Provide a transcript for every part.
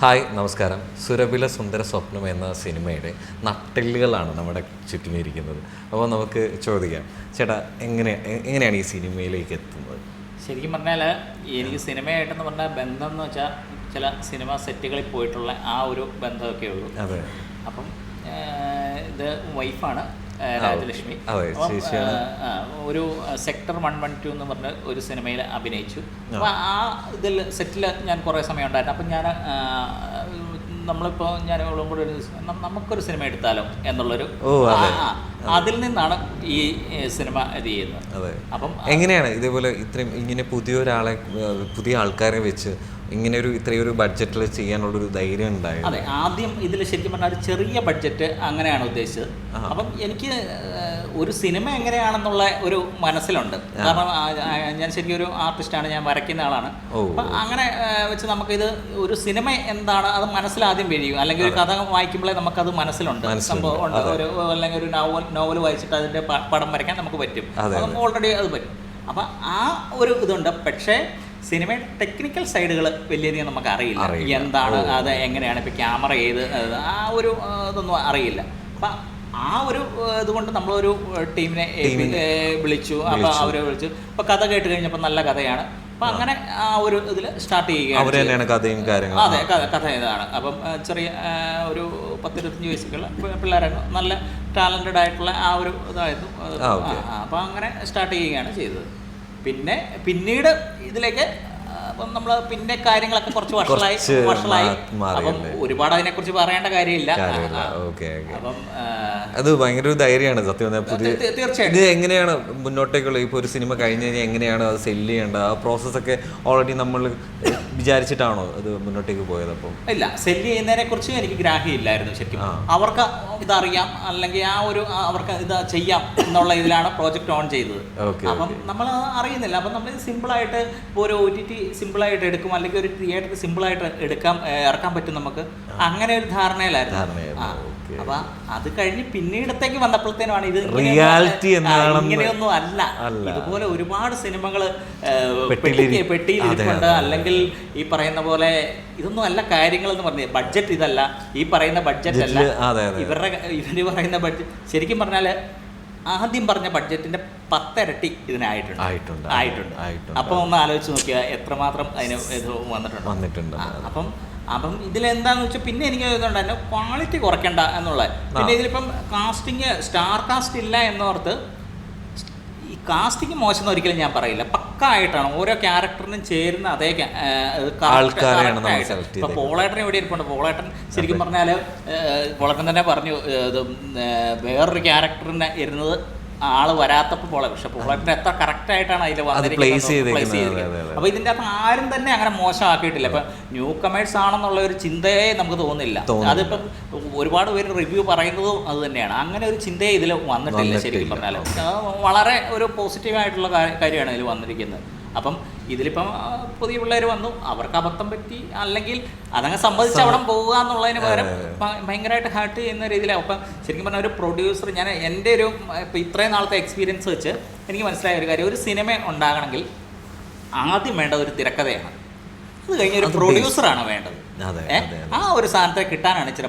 Hi നമസ്കാരം. സുരഭില സുന്ദര സ്വപ്നം എന്ന സിനിമയുടെ നട്ടെല്ലുകളാണ് നമ്മുടെ ചുറ്റിനിരിക്കുന്നത്. അപ്പോൾ നമുക്ക് ചോദിക്കാം ചേട്ടാ എങ്ങനെ എങ്ങനെയാണ് ഈ സിനിമയിലേക്ക് എത്തുന്നത്? ശരിക്കും പറഞ്ഞാൽ എനിക്ക് സിനിമയായിട്ടെന്ന് പറഞ്ഞാൽ ബന്ധം എന്ന് വെച്ചാൽ ചില സിനിമ സെറ്റുകളിൽ പോയിട്ടുള്ള ആ ഒരു ബന്ധമൊക്കെ ഉള്ളൂ അതെ. അപ്പം ഇത് വൈഫാണ്. രാജലക്ഷ്മി. അപ്പം, ഒരു സെക്ടർ വൺ വൺ ടു എന്ന് പറഞ്ഞ ഒരു സിനിമയിൽ അഭിനയിച്ചു. അപ്പോൾ ആ ഇതിൽ സെറ്റിൽ ഞാൻ കുറേ സമയം ഉണ്ടായിരുന്നു. അപ്പം ഞാൻ നമ്മളിപ്പോൾ ഞാൻ ഇവളും കൂടെ നമുക്കൊരു സിനിമ എടുത്താലോ എന്നുള്ളൊരു അതിൽ നിന്നാണ് ഈ സിനിമ ഇത് ചെയ്യുന്നത്. അപ്പം എങ്ങനെയാണ് ഇതേപോലെ ഇത്രയും ഇങ്ങനെ പുതിയ ഒരാളെ പുതിയ ആൾക്കാരെ വെച്ച് ഇങ്ങനെ ഒരു ഇത്രയും ഒരു ബഡ്ജറ്റിൽ ചെയ്യാനുള്ളൊരു ധൈര്യം ഉണ്ടായി അതെ ആദ്യം ഇതിൽ ശരിക്കും പറഞ്ഞാൽ ഒരു ചെറിയ ബഡ്ജറ്റ് അങ്ങനെയാണ് ഉദ്ദേശിച്ചത്. അപ്പം എനിക്ക് ഒരു സിനിമ എങ്ങനെയാണെന്നുള്ള ഒരു മനസ്സിലുണ്ട്. കാരണം ഞാൻ ശരിക്കും ഒരു ആർട്ടിസ്റ്റാണ് ഞാൻ വരയ്ക്കുന്ന ആളാണ്. അപ്പം അങ്ങനെ വെച്ച് നമുക്കിത് ഒരു സിനിമ എന്താണ് അത് മനസ്സിലാദ്യം കഴിയും അല്ലെങ്കിൽ ഒരു കഥ വായിക്കുമ്പോഴേ നമുക്കത് മനസ്സിലുണ്ട്. സംഭവം ഉണ്ട്. ഒരു അല്ലെങ്കിൽ ഒരു നോവൽ നോവൽ വായിച്ചിട്ട് അതിന്റെ പടം വരയ്ക്കാൻ നമുക്ക് പറ്റും. ഓൾറെഡി അത് പറ്റും. അപ്പം ആ ഒരു ഇതുണ്ട്. പക്ഷേ സിനിമയുടെ ടെക്നിക്കൽ സൈഡുകൾ വലിയധികം നമുക്ക് അറിയില്ല. എന്താണ് അത് എങ്ങനെയാണ് ഇപ്പോൾ ക്യാമറ ഏത് ആ ഒരു ഇതൊന്നും അറിയില്ല. അപ്പം ആ ഒരു ഇതുകൊണ്ട് നമ്മളൊരു ടീമിനെ വിളിച്ചു. അപ്പോൾ അവരെ വിളിച്ചു. അപ്പോൾ കഥ കേട്ട് കഴിഞ്ഞപ്പോൾ നല്ല കഥയാണ്. അപ്പം അങ്ങനെ ആ ഒരു ഇതിൽ സ്റ്റാർട്ട് ചെയ്യുകയാണ് കഥയും കാര്യങ്ങളും. അതെ കഥ ഇതാണ്. അപ്പം ചെറിയ ഒരു പത്തിരുപത്തഞ്ച് വയസ്സൊക്കെയുള്ള പിള്ളേരായിരുന്നു പിള്ളേരൊക്കെ നല്ല ടാലന്റഡ് ആയിട്ടുള്ള ആ ഒരു ഇതായിരുന്നു. അപ്പം അങ്ങനെ സ്റ്റാർട്ട് ചെയ്യുകയാണ് ചെയ്തത്. പിന്നെ പിന്നീട് ഇതിലേക്ക് അപ്പം നമ്മൾ പിന്നെ കാര്യങ്ങളൊക്കെ കുറച്ച് വഷളായി കുറച്ച് വഷളായി? അപ്പം ഒരുപാട് അതിനെക്കുറിച്ച് പറയേണ്ട കാര്യമില്ല. അപ്പം അത് ഭയങ്കര ഒരു ധൈര്യമാണ് സത്യം തീർച്ചയായിട്ടും. ഇത് എങ്ങനെയാണ് മുന്നോട്ടേക്കുള്ള ഇപ്പോൾ ഒരു സിനിമ കഴിഞ്ഞ് കഴിഞ്ഞാൽ എങ്ങനെയാണ് അത് സെല്ല് ചെയ്യേണ്ടത്? ആ പ്രോസസ്സൊക്കെ ഓൾറെഡി നമ്മൾ വിചാരിച്ചിട്ടാണോ അത് മുന്നോട്ടേക്ക് പോയത് അപ്പം? ഇല്ല സെല്ല് ചെയ്യുന്നതിനെ കുറിച്ച് എനിക്ക് ഗ്രാഹ്യമില്ലായിരുന്നു ശരിക്കും. അവർക്ക് ഇതറിയാം അല്ലെങ്കിൽ ആ ഒരു അവർക്ക് ഇത് ചെയ്യാം എന്നുള്ള ഇതിലാണ് പ്രോജക്റ്റ് ഓൺ ചെയ്തത്. അപ്പം നമ്മൾ അറിയുന്നില്ല. അപ്പം നമ്മൾ സിമ്പിളായിട്ട് ഇപ്പോൾ ഒരു ഒ ടി ടി സിമ്പിളായിട്ട് എടുക്കും അല്ലെങ്കിൽ ഒരു തിയേറ്റർ സിമ്പിളായിട്ട് എടുക്കാം ഇറക്കാൻ പറ്റും നമുക്ക്. അങ്ങനെ ഒരു ധാരണയിലായിരുന്നു. അപ്പൊ അത് കഴിഞ്ഞ് പിന്നീടത്തേക്ക് വന്നപ്പോഴത്തേനുമാണ് ഇത് റിയാലിറ്റി ഇങ്ങനെയൊന്നും അല്ല. ഇതുപോലെ ഒരുപാട് സിനിമകൾ പെട്ടിയിലിരിക്കുന്നുണ്ട് പെട്ടിയിലിരിപ്പുണ്ട്. അല്ലെങ്കിൽ ഈ പറയുന്ന പോലെ ഇതൊന്നും അല്ല കാര്യങ്ങൾ എന്ന് പറഞ്ഞത് ബഡ്ജറ്റ് ഇതല്ല. ഈ പറയുന്ന ബഡ്ജറ്റ് അല്ല. ഇവരുടെ ഇവർ പറയുന്ന ബഡ്ജറ്റ് ശരിക്കും പറഞ്ഞാൽ ആദ്യം പറഞ്ഞ ബഡ്ജറ്റിന്റെ പത്തിരട്ടി ഇതിനായിട്ടുണ്ട്. ആയിട്ടുണ്ട് ആയിട്ടുണ്ട്. അപ്പം ഒന്ന് ആലോചിച്ച് നോക്കിയാൽ എത്രമാത്രം അതിന് ഇത് വന്നിട്ടുണ്ട്. വന്നിട്ടുണ്ട്. അപ്പം അപ്പം ഇതിലെന്താന്ന് വെച്ചാൽ പിന്നെ എനിക്ക് ക്വാളിറ്റി കുറയ്ക്കണ്ട എന്നുള്ളത് പിന്നെ ഇതിലിപ്പം കാസ്റ്റിംഗ് സ്റ്റാർ കാസ്റ്റ് ഇല്ല എന്നോർത്ത് ഈ കാസ്റ്റിംഗ് മോശം ഒരിക്കലും ഞാൻ പറയില്ല. പക്ക ആയിട്ടാണ് ഓരോ ക്യാരക്ടറിനും ചേരുന്ന അതേ ഇപ്പൊ പോളേട്ടൻ ഇവിടെ ഇരിപ്പുണ്ട്. പോളേട്ടൻ ശരിക്കും പറഞ്ഞാൽ പോളേട്ടൻ തന്നെ പറഞ്ഞു വേറൊരു ക്യാരക്ടറിന് ഇരുന്നത് ആൾ വരാത്തപ്പോൾ പോളെ പക്ഷെ പോളെ എത്ര കറക്റ്റ് ആയിട്ടാണ് അതിൽ വന്നിരിക്കുന്നത്. അപ്പൊ ഇതിന്റെ അകത്ത് ആരും തന്നെ അങ്ങനെ മോശമാക്കിയിട്ടില്ല. ഇപ്പൊ ന്യൂ കമേഴ്സ് ആണെന്നുള്ള ഒരു ചിന്തയെ നമുക്ക് തോന്നില്ല. അതിപ്പോ ഒരുപാട് പേര് റിവ്യൂ പറയുന്നതും അത് തന്നെയാണ്. അങ്ങനെ ഒരു ചിന്തയെ ഇതിൽ വന്നിട്ടില്ല ശരിക്കും പറഞ്ഞാൽ വളരെ ഒരു പോസിറ്റീവ് ആയിട്ടുള്ള കാ- കാര്യമാണ് ഇതിൽ വന്നിരിക്കുന്നത്. അപ്പം ഇതിലിപ്പം പുതിയ പിള്ളേർ വന്നു. അവർക്ക് അബദ്ധം പറ്റി. അല്ലെങ്കിൽ അതങ്ങ് സമ്മതിച്ച് അവിടെ പോവുക എന്നുള്ളതിന് പകരം ഭയങ്കരമായിട്ട് ഹാർട്ട് ചെയ്യുന്ന രീതിയിലാണ് അപ്പം ശരിക്കും പറഞ്ഞാൽ ഒരു പ്രൊഡ്യൂസർ ഞാൻ എന്റെ ഒരു ഇപ്പം ഇത്രയും നാളത്തെ എക്സ്പീരിയൻസ് വെച്ച് എനിക്ക് മനസ്സിലായ ഒരു കാര്യം. ഒരു സിനിമ ഉണ്ടാകണമെങ്കിൽ ആദ്യം വേണ്ട ഒരു തിരക്കഥയാണ്. അത് കഴിഞ്ഞ ഒരു പ്രൊഡ്യൂസറാണ് വേണ്ടത്. ആ ഒരു സാധനത്തെ കിട്ടാനാണ് ഇച്ചിരി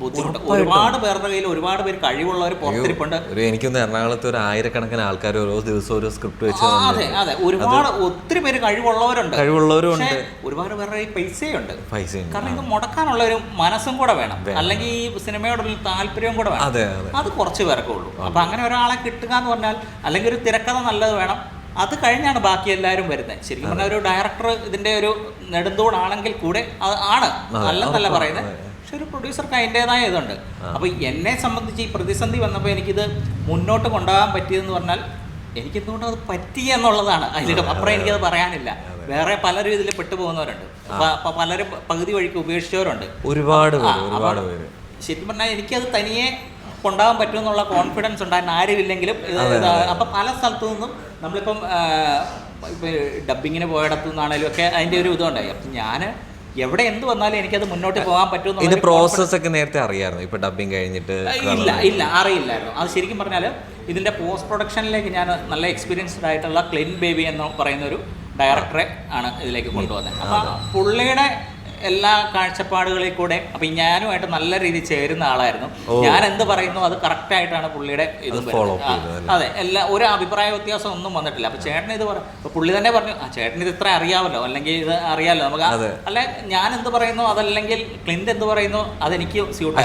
ബുദ്ധിമുട്ട്. ഒരുപാട് പേരുടെ കയ്യിൽ ഒരുപാട് പേര് കഴിവുള്ളവർ പുറത്തിരിപ്പുണ്ട്. എനിക്കൊന്ന് എറണാകുളത്ത് ഒരു ആയിരക്കണക്കിന് ആൾക്കാർ ഓരോ ദിവസം ഓരോ സ്ക്രിപ്റ്റ് വെച്ച് അതെ അതെ. ഒരുപാട് ഒത്തിരി പേര് കഴിവുള്ളവരുണ്ട്. കഴിവുള്ളവരും ഉണ്ട് ഒരുപാട് പേരുടെ കയ്യിൽ പൈസയുണ്ട്. പൈസ കാരണം ഇത് മുടക്കാനുള്ള ഒരു മനസ്സും കൂടെ വേണം. അല്ലെങ്കിൽ ഈ സിനിമയോടുള്ള താല്പര്യവും കൂടെ വേണം. അതെ കുറച്ച് പേർക്കേ ഉള്ളൂ. അപ്പൊ അങ്ങനെ ഒരാളെ കിട്ടുക എന്ന് പറഞ്ഞാൽ അല്ലെങ്കിൽ ഒരു തിരക്കഥ നല്ലത് വേണം. അത് കഴിഞ്ഞാണ് ബാക്കി എല്ലാവരും വരുന്നത്. ശരിക്കും പറഞ്ഞാൽ ഒരു ഡയറക്ടർ ഇതിന്റെ ഒരു നെടുന്തോടാണെങ്കിൽ കൂടെ അത് ആണ്. നല്ല പറയുന്നത്. പക്ഷെ ഒരു പ്രൊഡ്യൂസർക്ക് അതിന്റെതായ ഇതുണ്ട്. അപ്പൊ എന്നെ സംബന്ധിച്ച് ഈ പ്രതിസന്ധി വന്നപ്പോൾ എനിക്കിത് മുന്നോട്ട് കൊണ്ടുപോകാൻ പറ്റിയതെന്ന് പറഞ്ഞാൽ എനിക്ക് എന്തുകൊണ്ട് അത് പറ്റി എന്നുള്ളതാണ്. അതിൽ അപ്പുറം എനിക്കത് പറയാനില്ല. വേറെ പലരും ഇതിൽ പെട്ടുപോകുന്നവരുണ്ട്. അപ്പൊ പലരും പകുതി വഴിക്ക് ഉപേക്ഷിച്ചവരുണ്ട്. ഒരുപാട് പേര് ശരിക്കും പറഞ്ഞാൽ എനിക്കത് തനിയെ കൊണ്ടാകാൻ പറ്റും എന്നുള്ള കോൺഫിഡൻസ് ഉണ്ടായിരുന്നു ആരുമില്ലെങ്കിലും അപ്പൊ പല സ്ഥലത്തു നിന്നും നമ്മളിപ്പം ഇപ്പൊ ഡബിങ്ങിന് പോയിടത്തു നിന്നാണേലും ഒക്കെ അതിന്റെ ഒരു ഇതുണ്ടായി. അപ്പം ഞാൻ എവിടെ എന്ത് വന്നാലും എനിക്കത് മുന്നോട്ട് പോകാൻ ഇത് പറ്റുമെന്നുള്ള പ്രോസസ് ഒക്കെ നേരത്തെ അറിയാമായിരുന്നു ഇപ്പൊ ഡബിങ് കഴിഞ്ഞിട്ട് ഇല്ല ഇല്ല അറിയില്ലായിരുന്നു. അത് ശരിക്കും പറഞ്ഞാൽ ഇതിന്റെ പോസ്റ്റ് പ്രൊഡക്ഷനിലേക്ക് ഞാൻ നല്ല എക്സ്പീരിയൻസ്ഡ് ആയിട്ടുള്ള ക്ലിൻ ബേബി എന്ന് പറയുന്ന ഒരു ഡയറക്ടറെ ആണ് ഇതിലേക്ക് കൊണ്ടുവന്നത്. അപ്പൊ പുള്ളിയുടെ എല്ലാ കാഴ്ചപ്പാടുകളിൽ കൂടെ അപ്പൊ ഞാനുമായിട്ട് നല്ല രീതിയിൽ ചേരുന്ന ആളായിരുന്നു. ഞാൻ എന്ത് പറയുന്നു അത് കറക്റ്റ് ആയിട്ടാണ് പുള്ളിയുടെ ഇത് അത് എല്ലാ ഒരു അഭിപ്രായ വ്യത്യാസം ഒന്നും വന്നിട്ടില്ല. അപ്പൊ ചേട്ടൻ ഇത് പറഞ്ഞു പുള്ളി തന്നെ പറഞ്ഞു ആ ചേട്ടൻ ഇത് ഇത്ര അറിയാമല്ലോ അല്ലെങ്കിൽ ഇത് അറിയാമല്ലോ നമുക്ക്. അല്ലെ ഞാൻ എന്ത് പറയുന്നു അതല്ലെങ്കിൽ ക്ലിന്റ് എന്ത് പറയുന്നു അതെനിക്ക് സ്യൂട്ട്.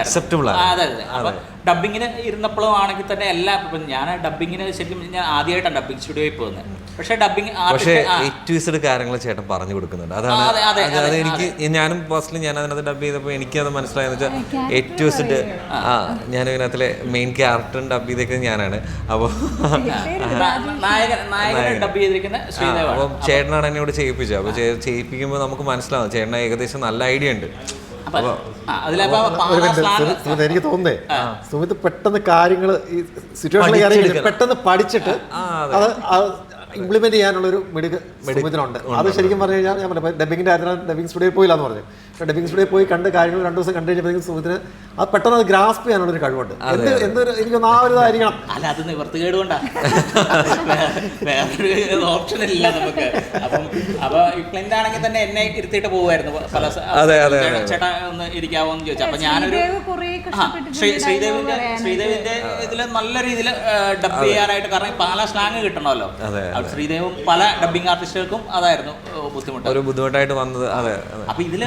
അതെ അതെ അപ്പൊ ഡബിങ്ങിന് ഇരുന്നപ്പോഴും ആണെങ്കിൽ തന്നെ എല്ലാ ഞാൻ ഡബിങ്ങിന് ശരിക്കും ഞാൻ ആദ്യമായിട്ടാണ് ഡബിങ് സ്റ്റുഡിയോയിൽ പോകുന്നത്. പക്ഷേ ഡബിങ് പക്ഷേ ട്വിസ്റ്റഡ് കാര്യങ്ങൾ ചേട്ടൻ പറഞ്ഞു കൊടുക്കുന്നുണ്ട്. അതാണ് അതെ, എനിക്ക് ഞാനും ഫസ്റ്റിൽ ഞാൻ അതിനകത്ത് ഡബ് ചെയ്തപ്പോൾ എനിക്കത് മനസ്സിലായെന്ന് വെച്ചാൽ ഏറ്റവും ആ. ഞാൻ ഇതിനകത്തിലെ മെയിൻ ക്യാരക്ടറും ഡബ് ചെയ്തേക്കുന്നത് ഞാനാണ്. അപ്പോൾ നായകൻ നായകനെ ഡബ് ചെയ്തിരിക്കുന്ന ശ്രീദേവാണ്. അപ്പം ചേട്ടനാണ് എന്നോട് ചെയ്യിപ്പിച്ചത്. അപ്പോൾ ചെയ്യിപ്പിക്കുമ്പോൾ നമുക്ക് മനസ്സിലാവും. ചേട്ടന് ഏകദേശം നല്ല ഐഡിയ ഉണ്ട്. എനിക്ക് തോന്നുന്നേ സുമിത് പെട്ടെന്ന് കാര്യങ്ങൾ ഈ സിറ്റുവേഷനിൽ പെട്ടെന്ന് പഠിച്ചിട്ട് അത്. ഇംപ്ലിമെന്റ് ചെയ്യാനുള്ള ഒരു മെഡിക്കൽ സുമിതിനുണ്ട് അത് ശരിക്കും പറഞ്ഞു കഴിഞ്ഞാൽ ഞാൻ പറഞ്ഞു ഡബിങ്ങിന്റെ കാര്യത്തിൽ ഡബിങ് സ്റ്റുഡിയോ പോയില്ല എന്ന് പറഞ്ഞു. ഡബിങ് സ്റ്റുഡിയോ പോയി കണ്ട് കാര്യങ്ങൾ രണ്ടു ദിവസം കണ്ടു കഴിഞ്ഞപ്പോഴത്തേക്കും സുമിതിന് അത് പെട്ടെന്ന് അത് ഗ്രാസ്പ് ചെയ്യാനുള്ള ഒരു കഴിവുണ്ട് എന്ത് എന്തൊരു എനിക്കൊന്ന് ആ ഒരു ഇതായിരിക്കണം. അല്ല അത് നിവർത്തുകേട് കൊണ്ടാ വേറൊരു ഓപ്ഷൻ ഇല്ല നമുക്ക്. അപ്പം അപ്പൊ ക്ലിന്റ് ആണെങ്കിൽ തന്നെ എന്നെ ഇരുത്തിയിട്ട് പോകുമായിരുന്നു പല സ- അതെ, അതെ, ചേട്ടാ, ഒന്ന് ഇരിക്കാവോ എന്ന് ചോദിച്ചു. അപ്പൊ ഞാനൊരു ശ്രീദേവിന്റെ ശ്രീദേവിന്റെ ഇതിൽ നല്ല രീതിയിൽ ഡബ് ചെയ്യാനായിട്ട് കാരണം പല സ്ലാങ് കിട്ടണമല്ലോ. ശ്രീദേവും പല ഡബിങ് ആർട്ടിസ്റ്റുകൾക്കും അതായിരുന്നു ബുദ്ധിമുട്ട്. ഒരു ബുദ്ധിമുട്ടായിട്ട് വന്നത്. അതെ അപ്പൊ ഇതിൽ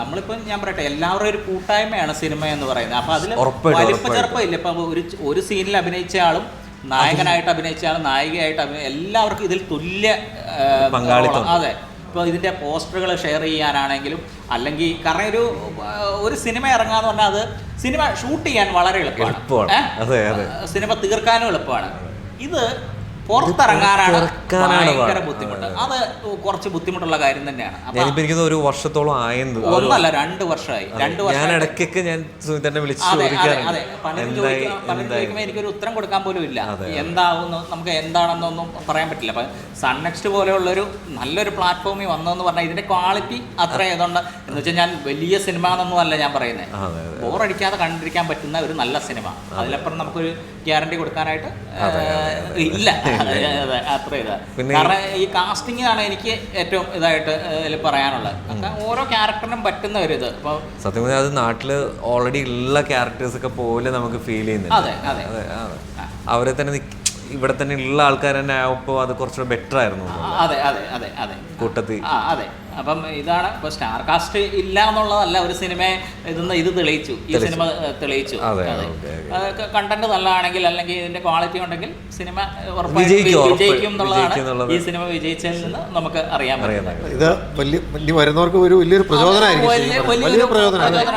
നമ്മളിപ്പോ ഞാൻ പറയട്ടെ എല്ലാവരും ഒരു കൂട്ടായ്മയാണ് സിനിമ എന്ന് പറയുന്നത്. അപ്പൊ അതിൽ ഉറപ്പായിട്ടും, വലിപ്പ ഉറപ്പായിട്ടും. ചെറുപ്പമില്ല. ഇപ്പൊ ഒരു ഒരു സീനിൽ അഭിനയിച്ച ആളും നായകനായിട്ട് അഭിനയിച്ച ആളും നായികയായിട്ട് അഭിനയിച്ച എല്ലാവർക്കും ഇതിൽ തുല്യ. അതെ. ഇപ്പോൾ ഇതിന്റെ പോസ്റ്ററുകൾ ഷെയർ ചെയ്യാനാണെങ്കിലും അല്ലെങ്കിൽ കാരണം ഒരു ഒരു സിനിമ ഇറങ്ങാന്ന് പറഞ്ഞാൽ അത് സിനിമ ഷൂട്ട് ചെയ്യാൻ വളരെ എളുപ്പമാണ്. സിനിമ തീർക്കാനും എളുപ്പമാണ്. ഇത് പുറത്തിറങ്ങാനാണ് ഭയങ്കര. ബുദ്ധിമുട്ട്. അത്. കുറച്ച് ബുദ്ധിമുട്ടുള്ള കാര്യം തന്നെയാണ്. എനിക്കൊന്ന് ഒരു വർഷത്തോളം ആയെന്ന് ഒന്നല്ല രണ്ട് വർഷമായി. രണ്ട് ഞാൻ വർഷം ഇടയ്ക്കൊക്കെ ഞാൻ സുമിതന്നെ വിളിച്ച് ചോദിക്കുമ്പോൾ എനിക്കൊരു ഉത്തരം കൊടുക്കാൻ പോലും ഇല്ല. എന്താവുന്നു? നമുക്ക് എന്താണെന്നൊന്നും പറയാൻ പറ്റില്ല. അപ്പൊ സൺനെക്സ്റ്റ് പോലെയുള്ളൊരു നല്ലൊരു പ്ലാറ്റ്ഫോമിൽ വന്നതെന്ന് പറഞ്ഞാൽ ഇതിന്റെ ക്വാളിറ്റി അത്ര. ഏതുകൊണ്ട് എന്ന് വെച്ചാൽ ഞാൻ വലിയ സിനിമ എന്നൊന്നുമല്ല ഞാൻ പറയുന്നത് ബോറടിക്കാതെ കണ്ടിരിക്കാൻ പറ്റുന്ന ഒരു നല്ല സിനിമ. അതിലപ്പുറം നമുക്കൊരു ഗ്യാരണ്ടി കൊടുക്കാനായിട്ട് ഇല്ല. അതെ, അത്ര ഇതാ. കാരണം ഈ കാസ്റ്റിംഗ് ആണ് എനിക്ക് ഏറ്റവും ഇതായിട്ട് ഇതിൽ പറയാനുള്ളത്. ഓരോ ക്യാരക്ടറിനും പറ്റുന്ന ഒരു ഇത്. ഇപ്പോൾ സത്യം പറഞ്ഞാൽ അത് നാട്ടിൽ ഓൾറെഡി ഉള്ള ക്യാരക്ടേഴ്സ് ഒക്കെ പോലെ നമുക്ക് ഫീൽ ചെയ്യുന്നുണ്ട്. അതെ അതെ. അവരെ തന്നെ ഇവിടെ തന്നെ ഉള്ള ആൾക്കാർ തന്നെ ആയപ്പോൾ അത് കുറച്ചുകൂടെ ബെറ്റർ ആയിരുന്നു അതെ അതെ അതെ അതെ. കൂട്ടത്തിൽ അതെ. അപ്പം ഇതാണ് ഇപ്പൊ സ്റ്റാർ കാസ്റ്റ് ഇല്ല എന്നുള്ളതല്ല ഒരു സിനിമ ഇതെന്ന് ഇത് തെളിയിച്ചു. ഈ സിനിമ തെളിയിച്ചു. അതെ, കണ്ടന്റ് നല്ലതാണെങ്കിൽ അല്ലെങ്കിൽ ഇതിന്റെ ക്വാളിറ്റി ഉണ്ടെങ്കിൽ സിനിമ വിജയിക്കും, എന്നുള്ളതാണ് ഈ സിനിമ വിജയിച്ചതിൽ നിന്ന് നമുക്ക് അറിയാൻ പറ്റുന്നത്. ഇത് വലിയ വരുന്നവർക്ക് ഒരു വലിയൊരു പ്രചോദനമായിരിക്കും.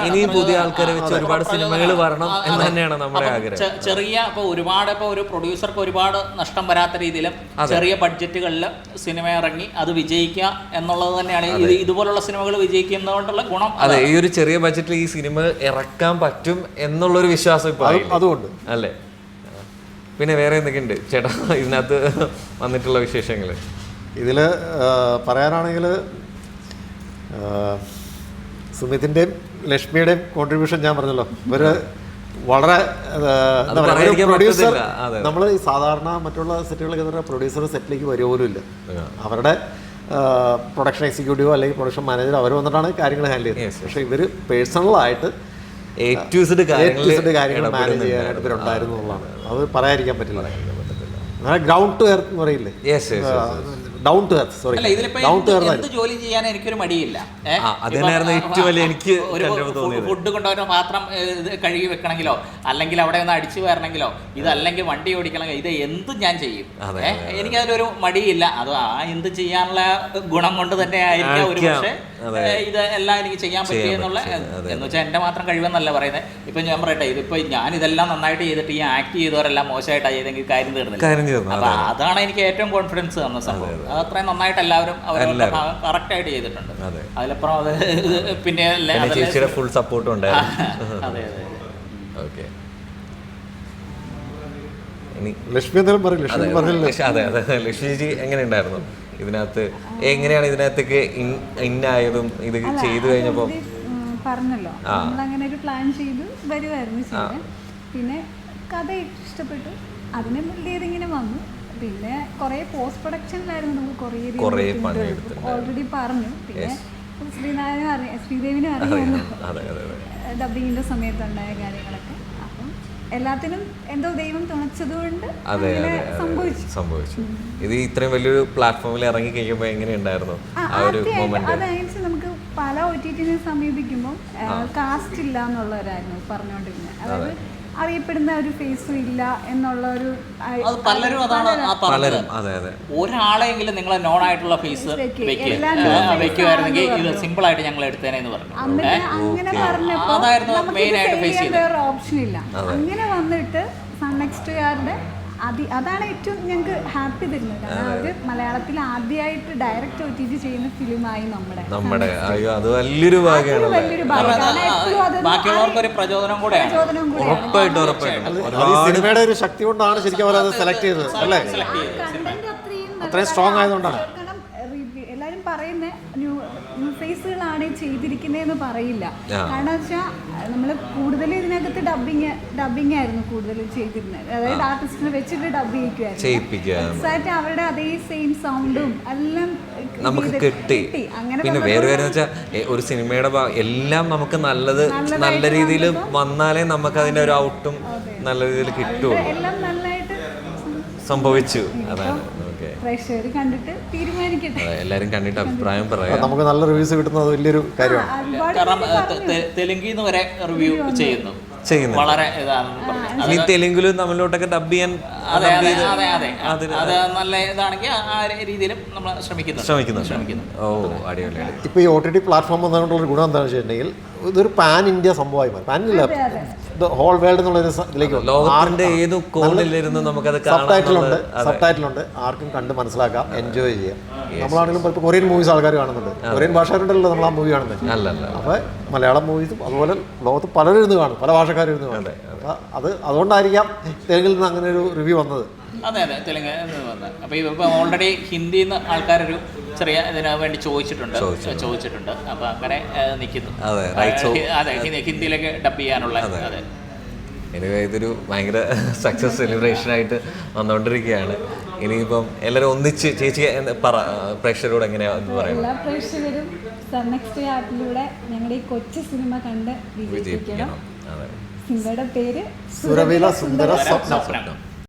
ഇനിയും പുതിയ ആൾക്കാരെ വെച്ച് ഒരുപാട് സിനിമകൾ വരണം എന്ന് തന്നെയാണ് നമ്മുടെ ആഗ്രഹം. ചെറിയ ഇപ്പോൾ ഒരുപാട് ഇപ്പോൾ ഒരു പ്രൊഡ്യൂസർക്ക് ഒരുപാട് നഷ്ടം വരാത്ത രീതിയിലും ചെറിയ ബഡ്ജറ്റുകളിൽ സിനിമ ഇറങ്ങി അത് വിജയിക്കുക എന്നുള്ളത് തന്നെയാണ് ഇത് ഇതുപോലുള്ള സിനിമകൾ വിജയിക്കുന്നതുകൊണ്ടുള്ള ഗുണം അതെ ഈ ഒരു ചെറിയ ബഡ്ജറ്റിൽ ഈ സിനിമ ഇറക്കാൻ പറ്റും എന്നുള്ളൊരു വിശ്വാസം ഇപ്പൊ അതും- അതുകൊണ്ട്. അല്ലേ? പിന്നെ വേറെ എന്തൊക്കെയുണ്ട്? ചേട്ടാ ഇതിനകത്ത് വന്നിട്ടുള്ള വിശേഷങ്ങൾ. ഇതിൽ പറയാനാണെങ്കിൽ സുമിതിന്റെയും ലക്ഷ്മിയുടെയും കോൺട്രിബ്യൂഷൻ ഞാൻ പറഞ്ഞല്ലോ. ഇവർ വളരെ ആ, എന്താ പറയുക പ്രൊഡ്യൂസർ അതെ. നമ്മൾ ഈ സാധാരണ മറ്റുള്ള സെറ്റുകളൊക്കെ പ്രൊഡ്യൂസർ സെറ്റിലേക്ക് പോലും ഇല്ല. അവരുടെ പ്രൊഡക്ഷൻ എക്സിക്യൂട്ടീവോ അല്ലെങ്കിൽ പ്രൊഡക്ഷൻ മാനേജർ അവർ വന്നിട്ടാണ് കാര്യങ്ങൾ ഹാൻഡിൽ ചെയ്യുന്നത്. പക്ഷേ ഇവർ പേഴ്സണലായിട്ട് കാര്യങ്ങൾ മാനേജ് ചെയ്യാനായിട്ട് ഇവരുണ്ടായിരുന്നു എന്നുള്ളതാണ്. അത് പറയാതിരിക്കാൻ പറ്റില്ല. ഗ്രൗണ്ട് ടു എർത്ത് എന്ന് പറയില്ലേ? Down to earth sorry down to എന്ത് എർത്ത് ജോലി ചെയ്യാൻ എനിക്കൊരു മടിയില്ല. ഏ? ആ, അത് ഇപ്പം, ഏറ്റവും വലിയ എനിക്ക്. ഫുഡ് കൊണ്ടുവരുന്ന പാത്രം കഴുകി വെക്കണമെങ്കിലോ അല്ലെങ്കിൽ അവിടെ ഒന്ന് അടിച്ചു വരണമെങ്കിലോ ഇതല്ലെങ്കിൽ വണ്ടി ഓടിക്കണമെങ്കിൽ ഇത് എന്തും ഞാൻ ചെയ്യും. എനിക്ക് അതിലൊരു എനിക്കതിലൊരു മടിയില്ല. അത് ആ എന്ത് ചെയ്യാനുള്ള ഗുണം കൊണ്ട് തന്നെ ആയിരിക്കാം ഒരു പക്ഷേ ഇത് എല്ലാം എനിക്ക് ചെയ്യാൻ പറ്റിയെന്നുള്ള എന്ന് വെച്ചാൽ എന്റെ മാത്രം കഴിവെന്നല്ല പറയുന്നത്. ഇപ്പൊ ഞാൻ പറയട്ടെ ഇതിപ്പോ ഞാൻ ഇതെല്ലാം നന്നായിട്ട് ചെയ്തിട്ട് ഈ ആക്ട് ചെയ്തവരെല്ലാം മോശമായിട്ടാണ് ചെയ്തെങ്കിൽ കാര്യം തീർന്നില്ല. അപ്പൊ അതാണ് എനിക്ക് ഏറ്റവും കോൺഫിഡൻസ് തന്ന സംഭവം. അത് അത്രയും നന്നായിട്ട് എല്ലാവരും അവരുടെ ഭാഗം കറക്റ്റ് ആയിട്ട് ചെയ്തിട്ടുണ്ട്. അതെ. അതിലപ്പുറം അത് പിന്നെ ചേച്ചിയുടെ ഫുൾ സപ്പോർട്ടും ഉണ്ടായിരുന്നു. അതെ അതെ. ഓക്കെ ഇനി ലക്ഷ്മി എന്തായാലും പറയും അതെ, അതെ ലക്ഷ്മിജി എങ്ങനെ ഉണ്ടായിരുന്നു ഇതിനകത്ത് എങ്ങനെയാണ് ഇതിനകത്തേക്ക് ഇൻ- ഇന്നായതും ഇത് ചെയ്തു കഴിഞ്ഞപ്പോ? പറഞ്ഞല്ലോ. അങ്ങനെ ഒരു പ്ലാൻ ചെയ്തു വരുമായിരുന്നു പിന്നെ കഥ ഇഷ്ടപ്പെട്ടു. അതിനെ ബിൽഡ് ചെയ്തിങ്ങനെ വന്നു. പിന്നെ കുറേ പോസ്റ്റ് പ്രൊഡക്ഷനിലായിരുന്നു നമുക്ക് കുറേ. ഓൾറെഡി പറഞ്ഞു. പിന്നെ ശ്രീനാരായണ അറിയാം ശ്രീദേവിനും അറിയാമല്ലോ. ഡബിങ്ങിന്റെ സമയത്തുണ്ടായ കാര്യങ്ങളൊക്കെ. അപ്പം എല്ലാത്തിനും എന്തോ ദൈവം തുണച്ചതുകൊണ്ട് സംഭവിച്ചു. സംഭവിച്ചു. ഇത് ഇത്രയും വലിയൊരു പ്ലാറ്റ്ഫോമിൽ ഇറങ്ങി കഴിയുമ്പോൾ എങ്ങനെയുണ്ടായിരുന്നു ആ ഒരു മൊമെന്റ് അതനുസരിച്ച് നമുക്ക് പല ഒ ടി ടിനെ സമീപിക്കുമ്പോൾ കാസ്റ്റ് ഇല്ല എന്നുള്ളവരായിരുന്നു പറഞ്ഞുകൊണ്ടിരുന്നത്. അതായത് അറിയപ്പെടുന്ന ഒരു ഫേസും ഇല്ല എന്നുള്ള ഒരു അത് പലരും അതാണ് ആ പറഞ്ഞത്. പലരും അതെ അതെ. ഒരാളെങ്കിലും നിങ്ങൾ നോൺ ആയിട്ടുള്ള ഫേസ് വെക്ക്. വെക്കുക എല്ലാം known face വെക്കുമായിരുന്നെങ്കിൽ ഇത് സിമ്പിൾ ആയിട്ട് ഞങ്ങൾ എടുത്തേനെന്ന് പറഞ്ഞു. എന്നിട്ട് അങ്ങനെ പറഞ്ഞപ്പോ അതായിരുന്നു മെയിൻ main ആയിട്ട് face ചെയ്തത്. വേറെ ഓപ്ഷൻ ഇല്ല. അങ്ങനെ വന്നിട്ട് സൺ നെക്സ്റ്റുകാരുടെ അതി അതാണ് ഏറ്റവും ഞങ്ങൾക്ക് ഹാപ്പി തരുന്നത്. കാരണം അവർ മലയാളത്തിൽ ആദ്യമായിട്ട് ഡയറക്റ്റ് ഒ ടി ടി ചെയ്യുന്ന ഫിലിമായി നമ്മുടെ. നമ്മുടെ. അയ്യോ അത് വലിയൊരു ഭാഗ്യമാണ് വലിയൊരു ഒരു പ്രചോദനം ഉറപ്പായിട്ട് ഉറപ്പായിട്ടും. ഉറപ്പായിട്ടും ഈ സിനിമയുടെ ഒരു ശക്തി കൊണ്ടാണ് ശരിക്കും സെലക്ട് ചെയ്തത് അല്ലേ? കണ്ടന്റ് അത്രയും സ്ട്രോങ് ആയതുകൊണ്ടാണ്. കാരണം review- എല്ലാരും പറയുന്ന ന്യൂ ന്യൂ ഫേസുകളാണ് ചെയ്തിരിക്കുന്നതെന്ന് പറയില്ല. കാരണം വെച്ചാൽ നമ്മൾ കൂടുതൽ ഇതിനകത്ത് ഡബിങ് ഡബിങ് ആയിരുന്നു കൂടുതൽ ചെയ്തിരുന്നത് അതായത് ആർട്ടിസ്റ്റിനെ വെച്ചിട്ട് ഡബ് ചെയ്യിക്കുമായിരുന്നു അവരുടെ അതേ സെയിം സൗണ്ടും എല്ലാം നമുക്ക് കിട്ടി. പിന്നെ വേറെ കാര്യം വെച്ചാൽ ഒരു സിനിമയുടെ എല്ലാം നമുക്ക് നല്ലത് നല്ല രീതിയിൽ വന്നാലേ നമുക്ക് അതിന്റെ ഒരു ഔട്ടും നല്ല രീതിയിൽ കിട്ടുള്ളൂ. എല്ലാം നല്ലതായിട്ട് സംഭവിച്ചു. അതാണ് പ്രേക്ഷകർ കണ്ടിട്ട് തീരുമാനിക്കട്ടെ. എല്ലാരും കണ്ടിട്ട് അഭിപ്രായം പറയാം. നമുക്ക് നല്ല റിവ്യൂസ് കിട്ടുന്നത് വലിയൊരു കാര്യമാണ്. കാരണം തെലുങ്കിൽ നിന്ന് വരെ റിവ്യൂ ചെയ്യുന്നു. ചെയ്യുന്നു. വളരെ ഇനി തെലുങ്കിലും തമിഴിലോട്ടൊക്കെ ഡബ് ചെയ്യാൻ അതെ അതെ അതെ അതെ. അത് നല്ല ഇതാണെങ്കിൽ ആ രീതിയിലും നമ്മൾ ശ്രമിക്കുന്നു ശ്രമിക്കുന്നു ഓ അടിപൊളി ഇപ്പൊ ഈ ഒ ടി ടി പ്ലാറ്റ്ഫോം വന്നതുകൊണ്ടുള്ള ഗുണം എന്താണെന്ന് വെച്ചിട്ടുണ്ടെങ്കിൽ ഇതൊരു പാൻ ഇന്ത്യ സംഭവമായി മാറി. പാൻ ഇല്ല. ഹോൾ വേൾഡ് എന്നുള്ളൊരു ഇതിലേക്ക്. ലോകത്തിന്റെ ഏത് കോണിലിരുന്ന് നമുക്കത് സബ് ടൈറ്റിൽ ഉണ്ട് സബ് ടൈറ്റിൽ ഉണ്ട്. ആർക്കും കണ്ട് മനസ്സിലാക്കാം എൻജോയ് ചെയ്യാം. നമ്മളാണെങ്കിലും ഇപ്പോൾ കൊറിയൻ മൂവീസ് ആൾക്കാർ കാണുന്നുണ്ട്. കൊറിയൻ ഭാഷക്കാരുണ്ടല്ലോ നമ്മൾ ആ മൂവി കാണുന്നത് അപ്പോൾ മലയാളം മൂവീസും അതുപോലെ ലോകത്ത് പലരും ഇരുന്ന് കാണും പല ഭാഷക്കാരും ഇരുന്ന് കാണും. അപ്പോൾ അത് അതുകൊണ്ടായിരിക്കാം തെലുങ്കിൽ നിന്ന് അങ്ങനെ ഒരു റിവ്യൂ വന്നത്. അതെ അതെ തെലുങ്ക് വന്നത് അപ്പോൾ ഇപ്പം ഓൾറെഡി ഹിന്ദിയിൽ നിന്ന് ആൾക്കാരൊരു ചെറിയ ഇതിന് വേണ്ടി ചോദിച്ചിട്ടുണ്ട്. ചോദിച്ചിട്ടുണ്ട്. അപ്പോൾ അങ്ങനെ നിൽക്കുന്നു അതെ, അതെ ഹിന്ദി- ഹിന്ദിയിലേക്ക് ഡബ് ചെയ്യാനുള്ള അതെ. എനിവേ ഇതൊരു ഭയങ്കര സക്സസ് സെലിബ്രേഷൻ ആയിട്ട് വന്നുകൊണ്ടിരിക്കുകയാണ് ഇനിയിപ്പം എല്ലാവരും ഒന്നിച്ച് ചേച്ചി പറ പ്രേക്ഷകരോട് എങ്ങനെയാ പറയുന്നത് പറയാം എല്ലാ പ്രേക്ഷകരും സൺ നെക്സ്റ്റ് ആപ്പിലൂടെ ഞങ്ങളുടെ ഈ കൊച്ചു സിനിമ കണ്ട് വിജയിപ്പിക്കണം. സിനിമയുടെ പേര് സുരവില സുന്ദര സ്വപ്നം.